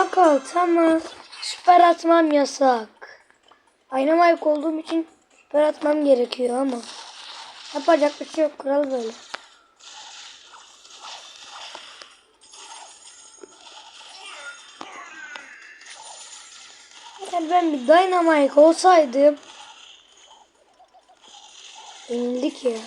Knockout ama süper atmam yasak. Dynamite olduğum için süper atmam gerekiyor ama. Yapacak bir şey yok. Kural böyle. Eğer ben bir Dynamite olsaydım yenildik ya.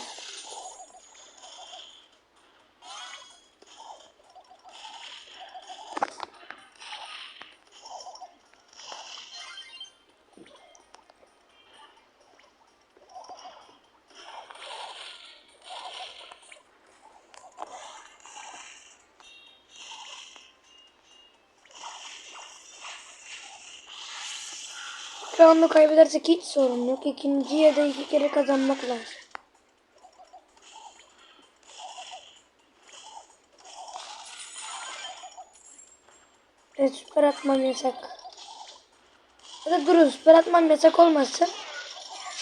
Roundu kaybedersek hiç sorun yok. İkinciye de iki kere kazanmak lazım. Evet süper atmam yasak. Ya da durun süper atmam yasak olmasın.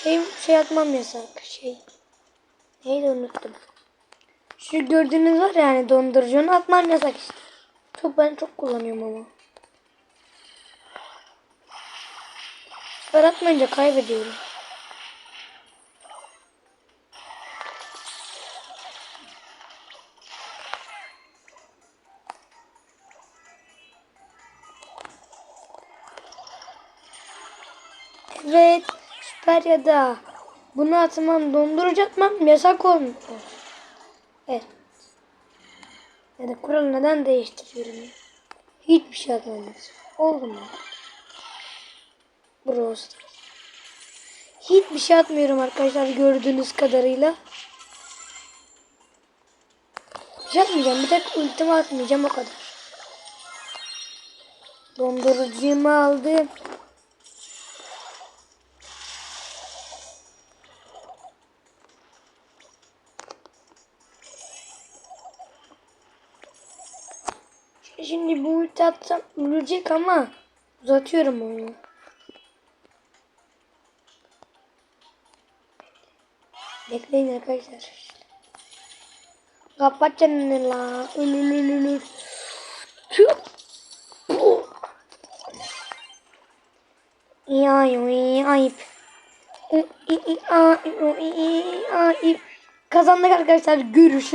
Şey, şey atmam yasak. Şey. Neydi unuttum. Şu gördüğünüz var ya yani dondurucunu atmam yasak işte. Çok ben çok kullanıyorum ama. Süper atmayınca kaybediyorum. Evet. Süper ya da bunu atmam dondurucu atmam yasak olmuyor. Evet. Ya da kuralı neden değiştiriyorum? Hiçbir şey atmam Oldu mu? Brawl. Hiçbir şey atmıyorum arkadaşlar gördüğünüz kadarıyla. Bir şey atmayacağım. Bir tek ultimi atmayacağım o kadar. Dondurucumu aldım. Şimdi bu ulti atsam ölecek ama uzatıyorum onu. Bekleyin arkadaşlar. Kapat çeneni la. Ölür ölür ölür. Ya ayıp. Ayıp. Kazandık arkadaşlar. Görüşürüz.